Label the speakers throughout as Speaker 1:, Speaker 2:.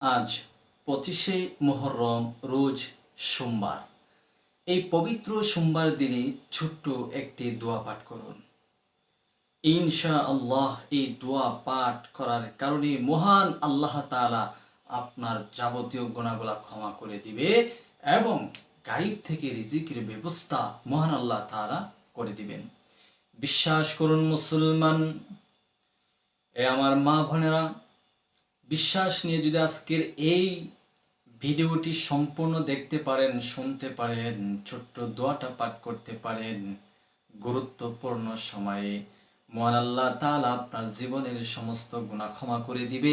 Speaker 1: আজ পঁচিশে মোহরম রোজ সোমবার। এই পবিত্র সোমবার দিনে ছোট্ট একটি দোয়া পাঠ করুন। ইনশা আল্লাহ এই দোয়া পাঠ করার কারণে মহান আল্লাহ তাআলা আপনার যাবতীয় গোনাগুলা ক্ষমা করে দিবে এবং গাইব থেকে রিজিকের ব্যবস্থা মহান আল্লাহ তারা করে দিবেন। বিশ্বাস করুন মুসলমান। এ আমার মা বোনেরা বিশ্বাস নিয়ে যদি আজকের এই ভিডিওটি সম্পূর্ণ দেখতে পারেন, শুনতে পারেন, ছোট্ট দোয়াটা পাঠ করতে পারেন, গুরুত্বপূর্ণ সময়ে মহান আল্লাহ তাআলা আপনার জীবনের সমস্ত গুণা ক্ষমা করে দিবে।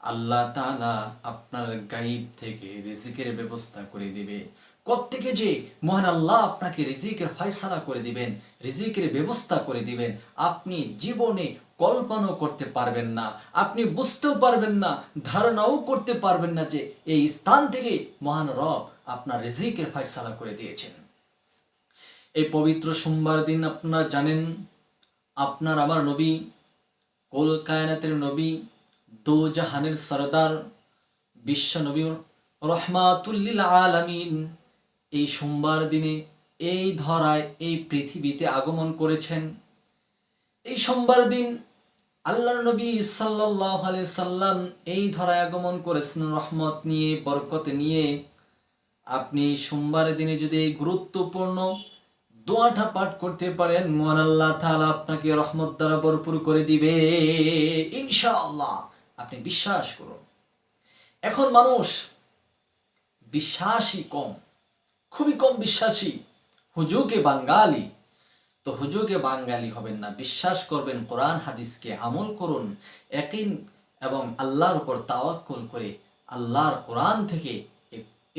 Speaker 1: আল্লাহ তাআলা আপনার গাইব থেকে রিজিকের ব্যবস্থা করে দিবে। কোত্থেকে যে মহান আল্লাহ আপনাকে রিজিকের ফয়সালা করে দিবেন, রিজিকের ব্যবস্থা করে দিবেন, আপনি জীবনে কল্পনাও করতে পারবেন না। আপনি বুঝতেও পারবেন না, ধারণাও করতে পারবেন না যে এই স্থান থেকে মহান রব আপনার রিজিকের ফয়সালা করে দিয়েছেন। এই পবিত্র সোমবার দিন আপনারা জানেন, আপনার আমার নবী, কোল কায়নাতের নবী, দো জাহানের সরদার, বিশ্ব নবী রহমাতুল্লিল আলামিন এই সোমবার দিনে এই ধরায় এই পৃথিবীতে আগমন করেছেন। এই সোমবার দিন আল্লাহর নবী আলাইহি সাল্লাম এই ধরায় আগমন করেছেন রহমত নিয়ে, বরকত নিয়ে। আপনি সোমবার দিনে যদি এই গুরুত্বপূর্ণ দোয়াটা পাঠ করতে পারেন, মহান আল্লাহ তাআলা আপনাকে রহমত দ্বারা ভরপুর করে দিবে। ইনশাআল্লাহ। আপনি বিশ্বাস করুন। এখন মানুষ বিশ্বাসী কম, খুবই কম বিশ্বাসী। হুজুকে বাঙালি তো হুজুকে বাঙালি হবেন না। বিশ্বাস করবেন, কোরআন, হাদিসকে আমল করুন একিন এবং আল্লাহর উপর তাওয়াক্কুল করে আল্লাহর কোরআন থেকে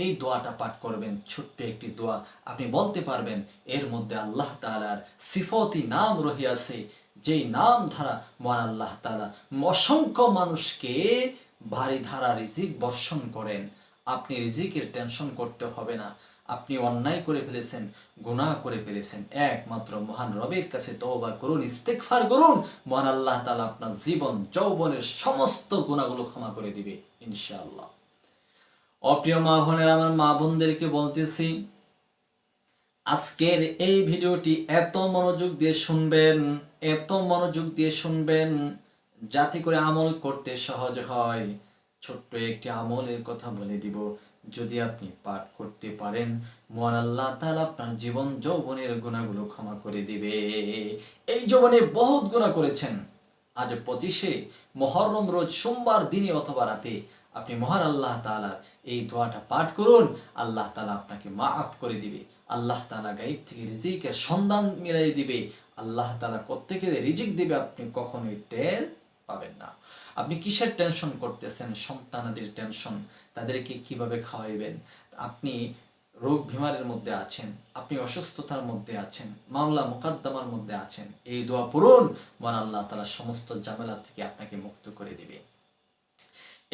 Speaker 1: এই দোয়াটা পাঠ করবেন। ছোট্ট একটি দোয়া। আপনি বলতে পারবেন, এর মধ্যে আল্লাহ তাআলার সিফতি নাম রহিয়াছে, যেই নাম ধারা মহান আল্লাহ তালা অসংখ্য মানুষকে ভারী ধারা রিজিক বর্ষণ করেন। আপনি রিজিকের টেনশন করতে হবে না। আপনি অন্যায় করে ফেলেছেন, গুনাহ করে ফেলেছেন। একমাত্র মহান রবের কাছে তওবা করুন, ইস্তেগফার করুন। মহান আল্লাহ তাআলা আপনার জীবন, যৌবনের সমস্ত গুনাহগুলো ক্ষমা করে দিবে, ইনশাআল্লাহ। অপ্রিয় মা বোনের, আমার মা বোনদেরকে বলতেছি, আজকের এই ভিডিওটি এত মনোযোগ দিয়ে শুনবেন, এত মনোযোগ দিয়ে শুনবেন, যাতে করে আমল করতে সহজ হয়। ছোট্ট একটি আমলের কথা বলে দিব। যদি আপনি পাঠ করতে পারেন, মহান আল্লাহ তাআলা আপনার জীবন যৌবনের গুণাগুলো ক্ষমা করে দিবে। এই যৌবনে বহুত গুণা করেছেন। আজ পঁচিশে মহরম রোজ সোমবার দিনে অথবা রাতে আপনি মহান আল্লাহ তাআলার এই দোয়াটা পাঠ করুন, আল্লাহ তালা আপনাকে মাফ করে দিবে। আল্লাহ তাআলা গাইব থেকে রিজিকের সন্ধান মিলাই দিবে। আল্লাহ তালা কোত্থেকে রিজিক দিবে আপনি কখনোই টের পাবেন না। আপনি কিসের টেনশন করতেছেন? সন্তানাদের টেনশন তাদেরকে কীভাবে খাওয়াইবেন? আপনি রোগ বিমারের মধ্যে আছেন, আপনি অসুস্থতার মধ্যে আছেন, মামলা মোকদ্দমার মধ্যে আছেন, এই দোয়া পূরণ মহান আল্লাহ তাআলা সমস্ত ঝামেলা থেকে আপনাকে মুক্ত করে দিবে।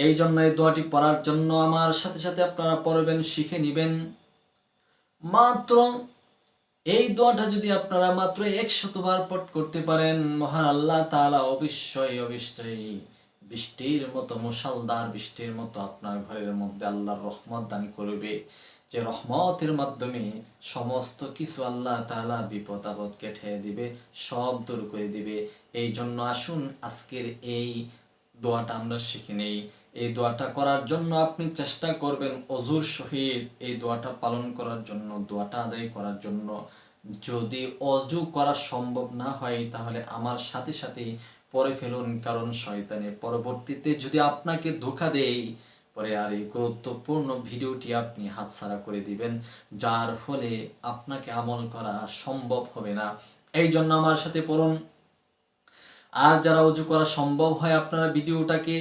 Speaker 1: এই জন্য এই দোয়াটি পড়ার জন্য আমার সাথে সাথে আপনারা পড়বেন, শিখে নেবেন। মাত্র এই দোয়াটা যদি আপনারা মাত্র একশতবার পাঠ করতে পারেন, মহান আল্লাহ তাআলা অবশ্যই অবশ্যই বৃষ্টির মতো মুষালদার বৃষ্টির মতো আপনার ঘরের মধ্যে আল্লাহর রহমত দান করবে। যে রহমতের মাধ্যমে সমস্ত কিছু আল্লাহ তালা বিপদ আপদ কেটে দিবে, সব দূর করে দিবে। এই জন্য আসুন, আজকের এই দোয়াটা আমরা শিখে নেই। এই দোয়াটা করার জন্য আপনি চেষ্টা করবেন অজুর সহিত এই দোয়াটা পালন করার জন্য, দোয়াটা আদায় করার জন্য। যদি অজু করা সম্ভব না হয়, তাহলে আমার সাথে সাথে পরে ফেলুন, কারণ শয়তানে পরবর্তীতে যদি আপনাকে ধোকা দেয় পরে আর এই গুরুত্বপূর্ণ ভিডিওটি আপনি হাতছাড়া করে দিবেন, যার ফলে আপনাকে আমল করা সম্ভব হবে না। এই জন্য আমার সাথে পড়ুন। আর যারা অজু করা সম্ভব হয়, আপনারা ভিডিওটাকে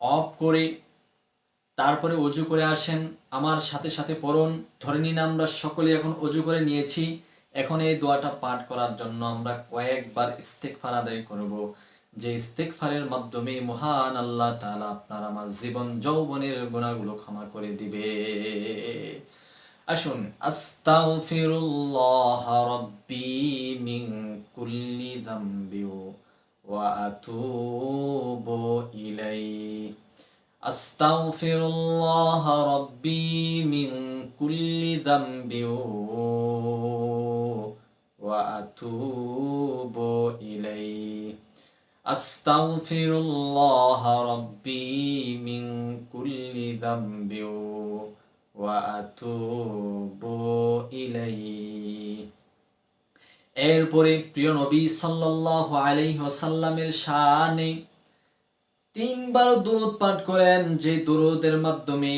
Speaker 1: অফ করে তারপরে অজু করে আসেন। আমার সাথে সাথে পড়ুন। ধরে নিন আমরা সকলে এখন অজু করে নিয়েছি। এখন এই দোয়াটা পাঠ করার জন্য আমরা কয়েকবার ইস্তেকফার আদায় করব। যে ইস্তেকফারের মাধ্যমে মহান আল্লাহ তাআলা আপনার আমার জীবন, যৌবনের গুণাগুলো ক্ষমা করে দিবে। আসুন, আস্তাগফিরুল্লাহ রাব্বি মিন কুল্লি যামবি ওয়া আতুবু ইলাইহি। আস্তাগফিরুল্লাহ রব্বি মিন কুল্লি যামবি ওয়া আতুবু ইলাইহি। আস্তাগফিরুল্লাহ রব্বি মিন কুল্লি যামবি ওয়া আতুবু ইলাইহি। এরপরে প্রিয় নবী সাল্লাল্লাহু আলাইহি ওয়াসাল্লামের শানে তিনবার দুরুদ পাঠ করেন, যে দুরুদের মাধ্যমে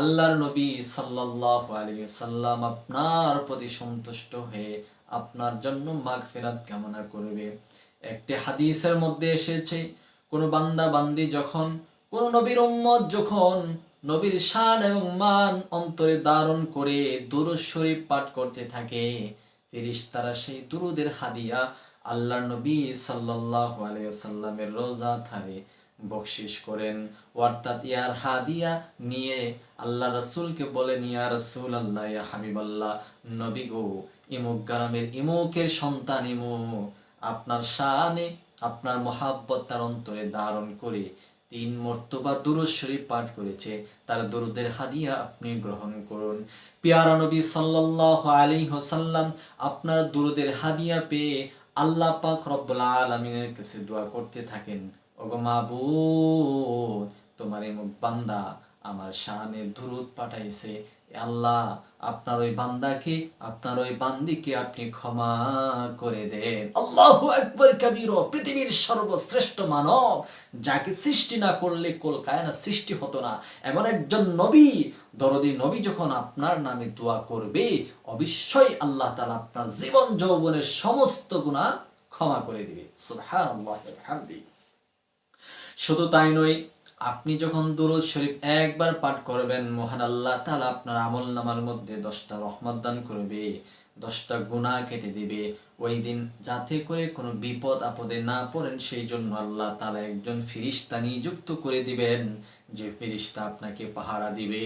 Speaker 1: আল্লাহর নবী সাল্লাল্লাহু আলাইহি ওয়াসাল্লাম আপনার প্রতি সন্তুষ্ট হয়ে আপনার জন্য মাগফিরাত কামনা করবে। একটি হাদিসের মধ্যে এসেছে, কোন বান্দা বান্দি যখন, কোন নবীর উম্মত যখন নবীর শান এবং মান অন্তরে ধারণ করে দুরুদ শরীফ পাঠ করতে থাকে, ফেরেশতারা সেই দুরুদের হাদিয়া আল্লাহর নবী সাল্লাল্লাহু আলাইহি ওয়াসাল্লামের রোজা ধারে বকশিস করেন। অর্থাৎ ইয়ার হাদিয়া নিয়ে আল্লাহ রসুলকে বলেন ইয়া রসুল আল্লাহ ইয়া হাবিব আল্লাহ নবী গো, ইমুক গ্রামের ইমুকের সন্তান ইমু। আপনার শানে, আপনার মহাব্বত তার অন্তরে ধারণ করে তিন মর্তবা দুরুদ শরীফ পাঠ করেছে। তার দুরুদের হাদিয়া আপনি গ্রহণ করুন। পিয়ারা নবী সাল্লাল্লাহু আলাইহি ওয়াসাল্লাম আপনার দুরুদের হাদিয়া পেয়ে আল্লাহ পাক রব্বুল আলামিনের কাছে দোয়া করতে থাকেন। ওগো মাবুদ তোমার এই বান্দা আমার শানে দুরুদ পাঠাইছে। আল্লাহ, আপনার ওই বান্দাকে, আপনার ওই বান্দিকে আপনি ক্ষমা করে দেন। আল্লাহু আকবার কবির পৃথিবীর সর্বশ্রেষ্ঠ মানব। যাকে সৃষ্টি না করলে কলকায়না সৃষ্টি হতো না। এমন একজন নবী, দরদি নবী যখন আপনার নামে দোয়া করবে, অবশ্যই আল্লাহ তাআলা আপনার জীবন, যৌবনের সমস্ত গুনাহ ক্ষমা করে দিবে। শুধু তাই নয় আপনি যখন দুরুদ শরীফ একবার পাঠ করবেন, মহান আল্লাহ তাআলা আপনার আমল নামার মধ্যে দশটা রহমত দান করবে, দশটা গুণা কেটে দিবে। ওই দিন যাতে করে কোনো বিপদ আপদে না পড়েন, সেই জন্য আল্লাহ তাআলা একজন ফিরিস্তা নিযুক্ত করে দিবেন। যে ফিরিস্তা আপনাকে পাহারা দিবে।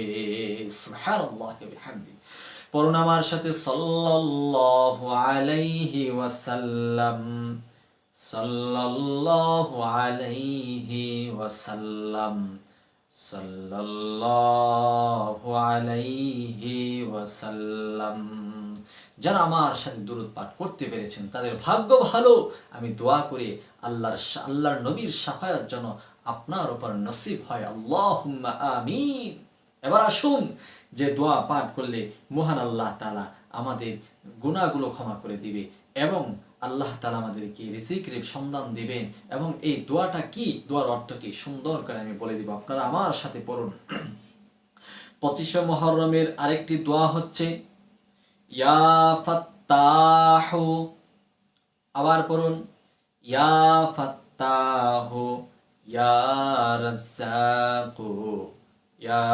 Speaker 1: পড়ুন আমার সাথে সাল্লাল্লাহু আলাইহি ওয়াসাল্লাম। সাল্লাল্লাহু আলাইহি ওয়াসাল্লাম। সাল্লাল্লাহু আলাইহি ওয়াসাল্লাম। যারা আমার সাথে দুরুদ পাঠ করতে পেরেছেন, তাদের ভাগ্য ভালো। আমি দোয়া করে আল্লাহর আল্লাহর নবীর সাফায়াত যেন আপনার উপর নসিব হয়। আল্লাহ আমিন। এবার আসুন যে দোয়া পাঠ করলে মহান আল্লাহ তালা আমাদের গুনাহগুলো ক্ষমা করে দিবে এবং আল্লাহ তালা আমাদেরকে রিজিকের সন্ধান দিবেন। এবং এই দোয়াটা কি? দোয়ার অর্থ কি সুন্দর করে আমি বলে দিব। আপনারা আমার সাথে পড়ুন। পঁচিশে মহরমের আরেকটি দোয়া হচ্ছে, ইয়া আবার পড়ুন, ইয়া ইয়া ইয়া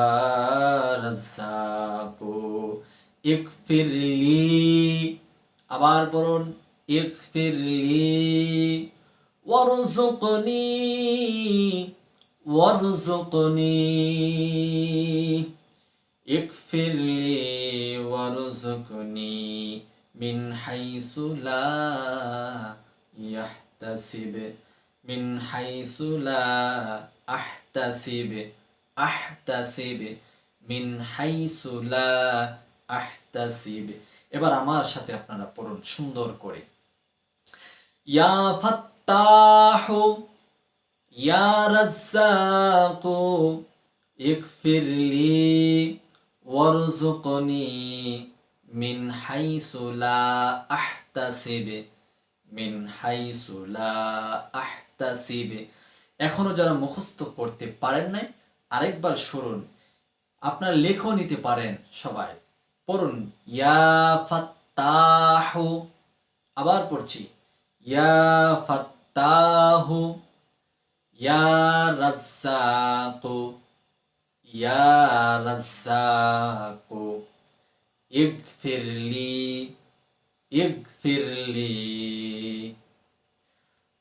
Speaker 1: ইগফিরলি। আবার পড়ুন ইগফিরলি ওয়ারযুকনি ওয়ারযুকনি ইগফিরলি ওয়ারযুকনি মিন হাইসু লা ইয়াহতাসিব মিন হাইসু লা আহতাসিব আহতাসিব মিন হাইসু লা আহতাসিব এবার আমার সাথে আপনারা পড়ুন সুন্দর করে। ইয়া ফাত্তাহু ইয়া রাজ্জাকু ইগফিরলি ওয়ারযুকনি মিন হাইসু লা আহতাসিব মিন হাইসু লা আহতাসিব এখনও যারা মুখস্থ করতে পারেন নাই, আরেকবার শুনুন। আপনার লেখও নিতে পারেন সবাই। পড়ুন, ইয়া ফাত্তাহু আবার পড়ছি। ইয়া ফাত্তাহু ইয়া রাজ্জাকু ইয়া রাজ্জাকু ইগফিরলি ইগফিরলি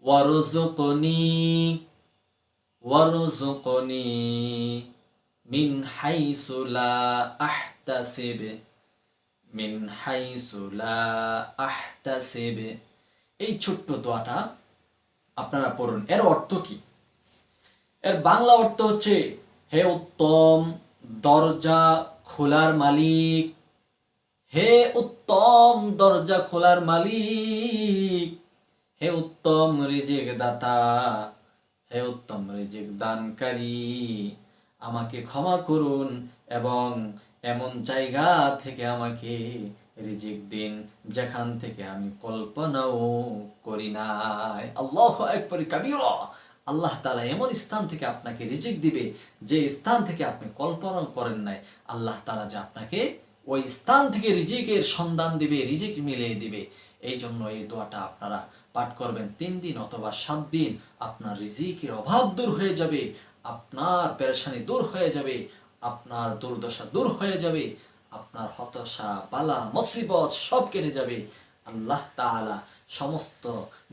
Speaker 1: ওয়ারযুকনি ওয়ারযুকনি মিন হাইসু লা আহতাসিব মিন হাইসু লা আহতাসিব এই ছোট্ট দোয়াটা আপনারা পড়ুন। এর অর্থ কি? এর বাংলা অর্থ হচ্ছে, হে উত্তম দরজা খোলার মালিক, হে উত্তম দরজা খোলার মালিক, হে উত্তম রিজিক দাতা হে উত্তম রিজিক দানকারী আমাকে ক্ষমা করুন এবং এমন জায়গা থেকে আমাকে রিজিক দিন, যেখান থেকে আমি কল্পনাও করি নাই। আল্লাহ একবার কাবিরা। আল্লাহ তালা এমন স্থান থেকে আপনাকে রিজিক দিবে, যে স্থান থেকে আপনি কল্পনা করেন নাই। আল্লাহ তালা যে আপনাকে ওই স্থান থেকে রিজিকের সন্ধান দিবে, রিজিক মিলিয়ে দিবে। এই জন্য এই দোয়াটা আপনারা পাঠ করবেন তিন দিন অথবা সাত দিন। আপনার রিজিকের অভাব দূর হয়ে যাবে, আপনার পেরেশানি দূর হয়ে যাবে, আপনার দুর্দশা দূর হয়ে যাবে। আপনার হতাশা পালা মসিবত সব কেটে যাবে। আল্লাহ তাআলা সমস্ত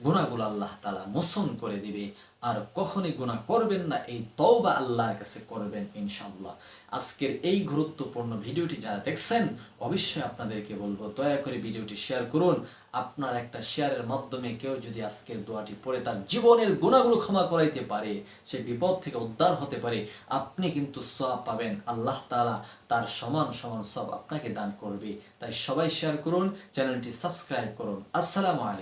Speaker 1: গুণাগুলো আল্লাহ তাআলা মোচন করে দিবে। আর কখনই গুনাহ করবেন না, এই তওবা আল্লাহর কাছে করবেন ইনশাআল্লাহ। আজকের এই গুরুত্বপূর্ণ ভিডিওটি যারা দেখছেন, অবশ্যই আপনাদেরকে বলব, দয়া করে ভিডিওটি শেয়ার করুন। আপনার একটা শেয়ারের মাধ্যমে কেউ যদি আজকের দোয়াটি পড়ে তার জীবনের গুণাগুলো ক্ষমা করাইতে পারে, সে বিপদ থেকে উদ্ধার হতে পারে, আপনি কিন্তু সব পাবেন। আল্লাহ তাআলা তার সমান সমান সব আপনাকে দান করবে। তাই সবাই শেয়ার করুন, চ্যানেলটি সাবস্ক্রাইব করুন। আসসালামু আলাইকুম।